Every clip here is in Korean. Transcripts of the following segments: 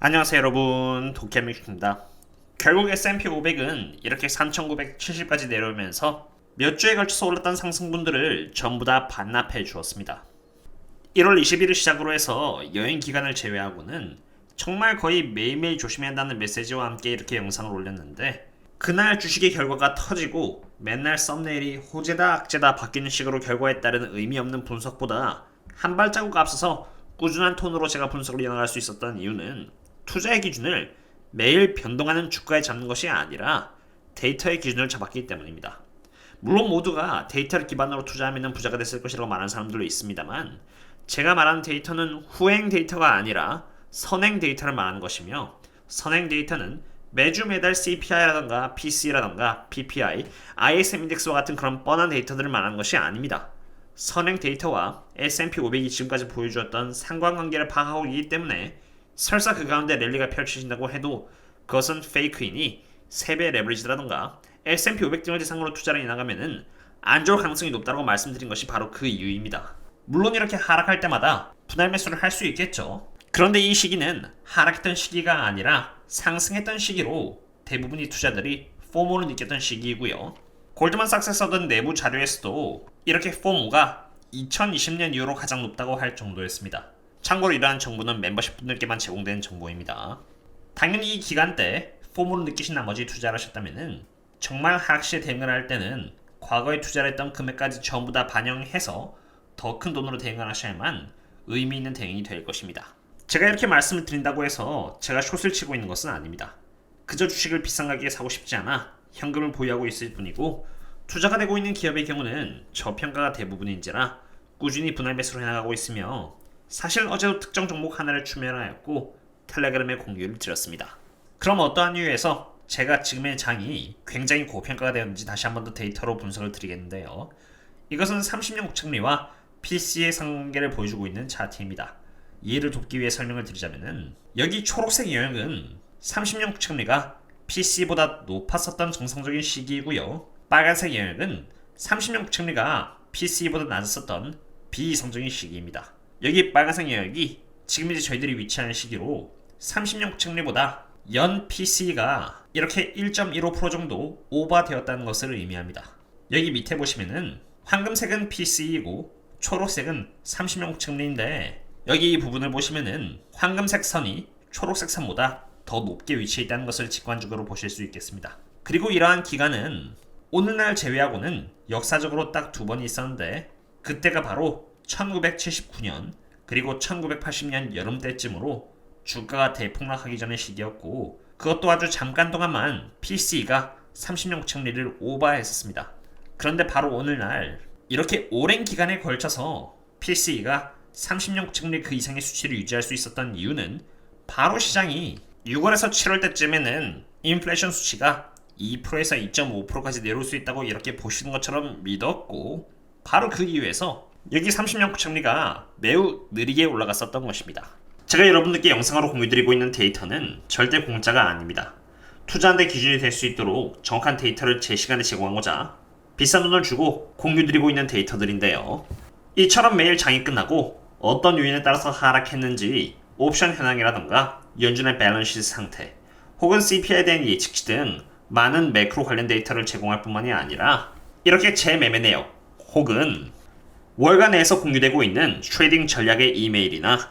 안녕하세요 여러분. 도깨미입니다. 결국 S&P 500은 이렇게 3970까지 내려오면서 몇 주에 걸쳐서 올랐던 상승분들을 전부 다 반납해 주었습니다. 1월 20일을 시작으로 해서 여행 기간을 제외하고는 정말 거의 매일매일 조심해야 한다는 메시지와 함께 이렇게 영상을 올렸는데 그날 주식의 결과가 터지고 맨날 썸네일이 호재다 악재다 바뀌는 식으로 결과에 따른 의미 없는 분석보다 한 발자국 앞서서 꾸준한 톤으로 제가 분석을 이어나갈 수 있었던 이유는 투자의 기준을 매일 변동하는 주가에 잡는 것이 아니라 데이터의 기준을 잡았기 때문입니다. 물론 모두가 데이터를 기반으로 투자하면 부자가 됐을 것이라고 말하는 사람들도 있습니다만 제가 말하는 데이터는 후행 데이터가 아니라 선행 데이터를 말하는 것이며 선행 데이터는 매주 매달 CPI라던가 PC라던가 PPI, ISM 인덱스와 같은 그런 뻔한 데이터들을 말하는 것이 아닙니다. 선행 데이터와 S&P 500이 지금까지 보여주었던 상관관계를 파악하고 있기 때문에 설사 그 가운데 랠리가 펼쳐진다고 해도 그것은 페이크이니 3배 레버리지라던가 S&P 500 등을 대상으로 투자를 해나가면은 안 좋을 가능성이 높다고 말씀드린 것이 바로 그 이유입니다. 물론 이렇게 하락할 때마다 분할 매수를 할 수 있겠죠. 그런데 이 시기는 하락했던 시기가 아니라 상승했던 시기로 대부분의 투자들이 포모를 느꼈던 시기이고요. 골드만삭스에서 얻은 내부 자료에서도 이렇게 포모가 2020년 이후로 가장 높다고 할 정도였습니다. 참고로 이러한 정보는 멤버십 분들께만 제공되는 정보입니다. 당연히 이 기간 때 포모를 느끼신 나머지 투자를 하셨다면 정말 하락시에 대응을 할 때는 과거에 투자를 했던 금액까지 전부 다 반영해서 더 큰 돈으로 대응을 하셔야만 의미 있는 대응이 될 것입니다. 제가 이렇게 말씀을 드린다고 해서 제가 숏을 치고 있는 것은 아닙니다. 그저 주식을 비싼 가격에 사고 싶지 않아 현금을 보유하고 있을 뿐이고 투자가 되고 있는 기업의 경우는 저평가가 대부분인지라 꾸준히 분할 매수를 해나가고 있으며 사실 어제도 특정 종목 하나를 추면하였고 텔레그램에 공유를 드렸습니다. 그럼 어떠한 이유에서 제가 지금의 장이 굉장히 고평가가 되었는지 다시 한 번 더 데이터로 분석을 드리겠는데요. 이것은 30년 국책리와 PC의 상관계를 보여주고 있는 차트입니다. 이해를 돕기 위해 설명을 드리자면은 여기 초록색 영역은 30년 국책리가 PC보다 높았었던 정상적인 시기이고요. 빨간색 영역은 30년 국책리가 PC보다 낮았었던 비이성적인 시기입니다. 여기 빨간색 영역이 지금 이제 저희들이 위치하는 시기로 30년 국책리보다 연 PC가 이렇게 1.15% 정도 오버되었다는 것을 의미합니다. 여기 밑에 보시면은 황금색은 PC이고 초록색은 30년 국책리인데 여기 이 부분을 보시면은 황금색 선이 초록색 선보다 더 높게 위치해 있다는 것을 직관적으로 보실 수 있겠습니다. 그리고 이러한 기간은 오늘날 제외하고는 역사적으로 딱 두 번 있었는데 그때가 바로 1979년 그리고 1980년 여름 때쯤으로 주가가 대폭락하기 전의 시기였고 그것도 아주 잠깐 동안만 PC가 30년 국책리를 오버했었습니다. 그런데 바로 오늘날 이렇게 오랜 기간에 걸쳐서 PC가 30년 국책리 그 이상의 수치를 유지할 수 있었던 이유는 바로 시장이 6월에서 7월 때쯤에는 인플레이션 수치가 2%에서 2.5%까지 내려올 수 있다고 이렇게 보시는 것처럼 믿었고 바로 그 이유에서 여기 30년 국채리가 매우 느리게 올라갔었던 것입니다. 제가 여러분들께 영상으로 공유드리고 있는 데이터는 절대 공짜가 아닙니다. 투자하는 데 기준이 될 수 있도록 정확한 데이터를 제 시간에 제공하고자 비싼 돈을 주고 공유드리고 있는 데이터들인데요. 이처럼 매일 장이 끝나고 어떤 요인에 따라서 하락했는지 옵션 현황이라던가 연준의 밸런스 상태 혹은 CPI에 대한 예측치 등 많은 매크로 관련 데이터를 제공할 뿐만이 아니라 이렇게 제 매매 내역 혹은 월간 내에서 공유되고 있는 트레이딩 전략의 이메일이나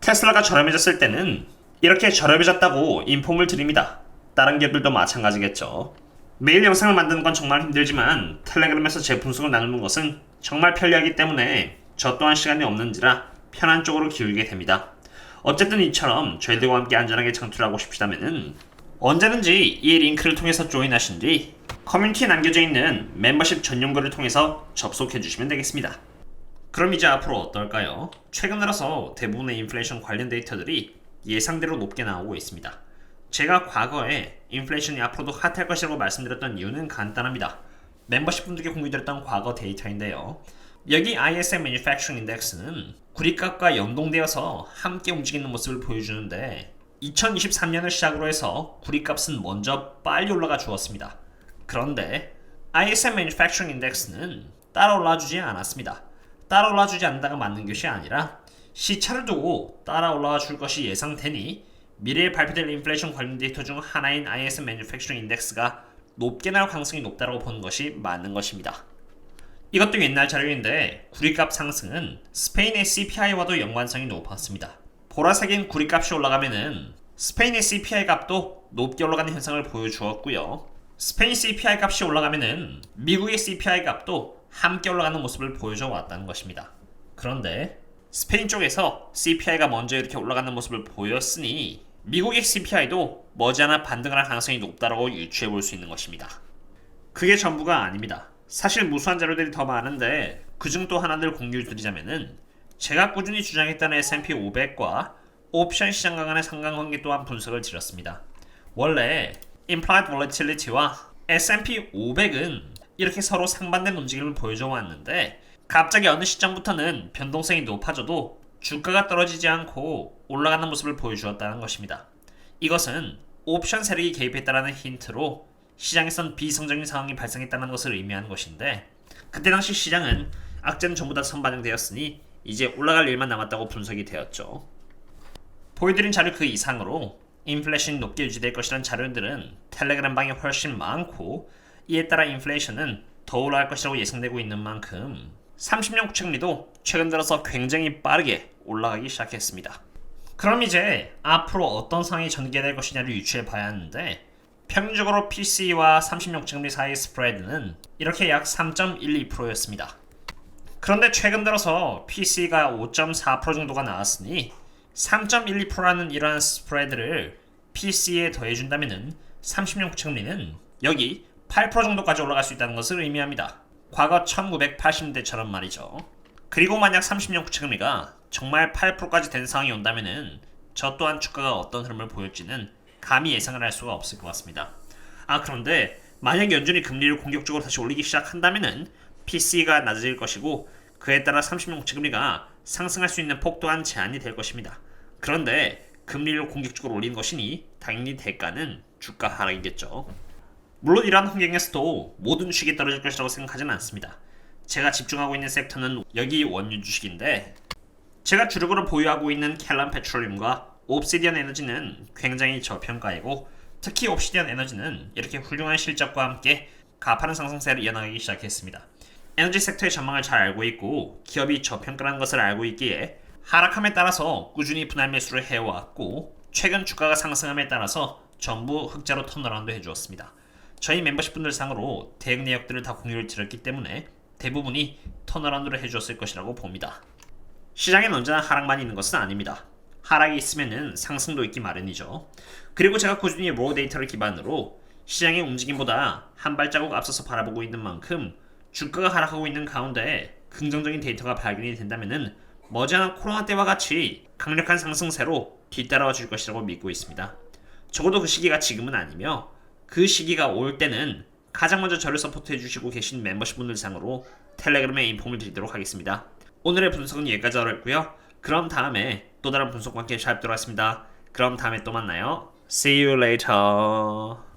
테슬라가 저렴해졌을 때는 이렇게 저렴해졌다고 인폼을 드립니다. 다른 기업들도 마찬가지겠죠. 매일 영상을 만드는 건 정말 힘들지만 텔레그램에서 제 분석을 나누는 것은 정말 편리하기 때문에 저 또한 시간이 없는지라 편한 쪽으로 기울게 됩니다. 어쨌든 이처럼 저희들과 함께 안전하게 창출하고 싶으시다면 언제든지 이 링크를 통해서 조인하신 뒤 커뮤니티에 남겨져 있는 멤버십 전용 글을 통해서 접속해 주시면 되겠습니다. 그럼 이제 앞으로 어떨까요? 최근 들어서 대부분의 인플레이션 관련 데이터들이 예상대로 높게 나오고 있습니다. 제가 과거에 인플레이션이 앞으로도 핫할 것이라고 말씀드렸던 이유는 간단합니다. 멤버십 분들께 공유드렸던 과거 데이터인데요. 여기 ISM Manufacturing Index는 구리값과 연동되어서 함께 움직이는 모습을 보여주는데 2023년을 시작으로 해서 구리값은 먼저 빨리 올라가 주었습니다. 그런데 ISM Manufacturing Index는 따라 올라주지 않았습니다. 따라 올라주지 않는다가 맞는 것이 아니라 시차를 두고 따라 올라와 줄 것이 예상되니 미래에 발표될 인플레이션 관련 데이터 중 하나인 ISM Manufacturing Index가 높게 나올 가능성이 높다고 보는 것이 맞는 것입니다. 이것도 옛날 자료인데 구리값 상승은 스페인의 CPI와도 연관성이 높았습니다. 보라색인 구리값이 올라가면은 스페인의 CPI 값도 높게 올라가는 현상을 보여주었고요. 스페인 CPI 값이 올라가면은 미국의 CPI 값도 함께 올라가는 모습을 보여줘 왔다는 것입니다. 그런데 스페인 쪽에서 CPI가 먼저 이렇게 올라가는 모습을 보였으니 미국의 CPI도 머지않아 반등을 할 가능성이 높다고 유추해 볼 수 있는 것입니다. 그게 전부가 아닙니다. 사실 무수한 자료들이 더 많은데 그중 또 하나를 공유드리자면은 제가 꾸준히 주장했던 S&P 500과 옵션 시장 간의 상관관계 또한 분석을 드렸습니다. 원래 Implied Volatility와 S&P 500은 이렇게 서로 상반된 움직임을 보여줘 왔는데 갑자기 어느 시점부터는 변동성이 높아져도 주가가 떨어지지 않고 올라가는 모습을 보여주었다는 것입니다. 이것은 옵션 세력이 개입했다는 힌트로 시장에선 비성적인 상황이 발생했다는 것을 의미하는 것인데 그때 당시 시장은 악재는 전부 다 선반영되었으니 이제 올라갈 일만 남았다고 분석이 되었죠. 보여드린 자료 그 이상으로 인플레이션이 높게 유지될 것이라는 자료들은 텔레그램 방에 훨씬 많고 이에 따라 인플레이션은 더 올라갈 것이라고 예상되고 있는 만큼 30년 국채금리도 최근 들어서 굉장히 빠르게 올라가기 시작했습니다. 그럼 이제 앞으로 어떤 상황이 전개될 것이냐를 유추해 봐야 하는데 평균적으로 PC와 30년 국채금리 사이의 스프레드는 이렇게 약 3.12%였습니다. 그런데 최근 들어서 PC가 5.4% 정도가 나왔으니 3.12%라는 이러한 스프레드를 PC에 더해준다면 30년 국채금리는 여기 8% 정도까지 올라갈 수 있다는 것을 의미합니다. 과거 1980년대처럼 말이죠. 그리고 만약 30년 국채금리가 정말 8%까지 된 상황이 온다면은 저 또한 주가가 어떤 흐름을 보일지는 감히 예상을 할 수가 없을 것 같습니다. 아 그런데 만약 연준이 금리를 공격적으로 다시 올리기 시작한다면은 PC가 낮아질 것이고 그에 따라 30년 국채금리가 상승할 수 있는 폭 또한 제한이 될 것입니다. 그런데 금리를 공격적으로 올린 것이니 당연히 대가는 주가 하락이겠죠. 물론 이러한 환경에서도 모든 주식이 떨어질 것이라고 생각하지는 않습니다. 제가 집중하고 있는 섹터는 여기 원유 주식인데 제가 주력으로 보유하고 있는 캘럼 페트롤리움과 옵시디언 에너지는 굉장히 저평가이고 특히 옵시디언 에너지는 이렇게 훌륭한 실적과 함께 가파른 상승세를 이어나가기 시작했습니다. 에너지 섹터의 전망을 잘 알고 있고 기업이 저평가라는 것을 알고 있기에 하락함에 따라서 꾸준히 분할 매수를 해왔고 최근 주가가 상승함에 따라서 전부 흑자로 턴어라운드 해주었습니다. 저희 멤버십 분들 상으로 대응 내역들을 다 공유를 드렸기 때문에 대부분이 턴어라운드를 해주었을 것이라고 봅니다. 시장엔 언제나 하락만 있는 것은 아닙니다. 하락이 있으면은 상승도 있기 마련이죠. 그리고 제가 꾸준히 로 데이터를 기반으로 시장의 움직임보다 한 발자국 앞서서 바라보고 있는 만큼 주가가 하락하고 있는 가운데 긍정적인 데이터가 발견이 된다면은 머지않아 코로나 때와 같이 강력한 상승세로 뒤따라와 줄 것이라고 믿고 있습니다. 적어도 그 시기가 지금은 아니며 그 시기가 올 때는 가장 먼저 저를 서포트해 주시고 계신 멤버십 분들 상으로 텔레그램에 인폼을 드리도록 하겠습니다. 오늘의 분석은 여기까지 하겠고요. 그럼 다음에 또 다른 분석과 함께 잘 하겠습니다. 그럼 다음에 또 만나요. See you later.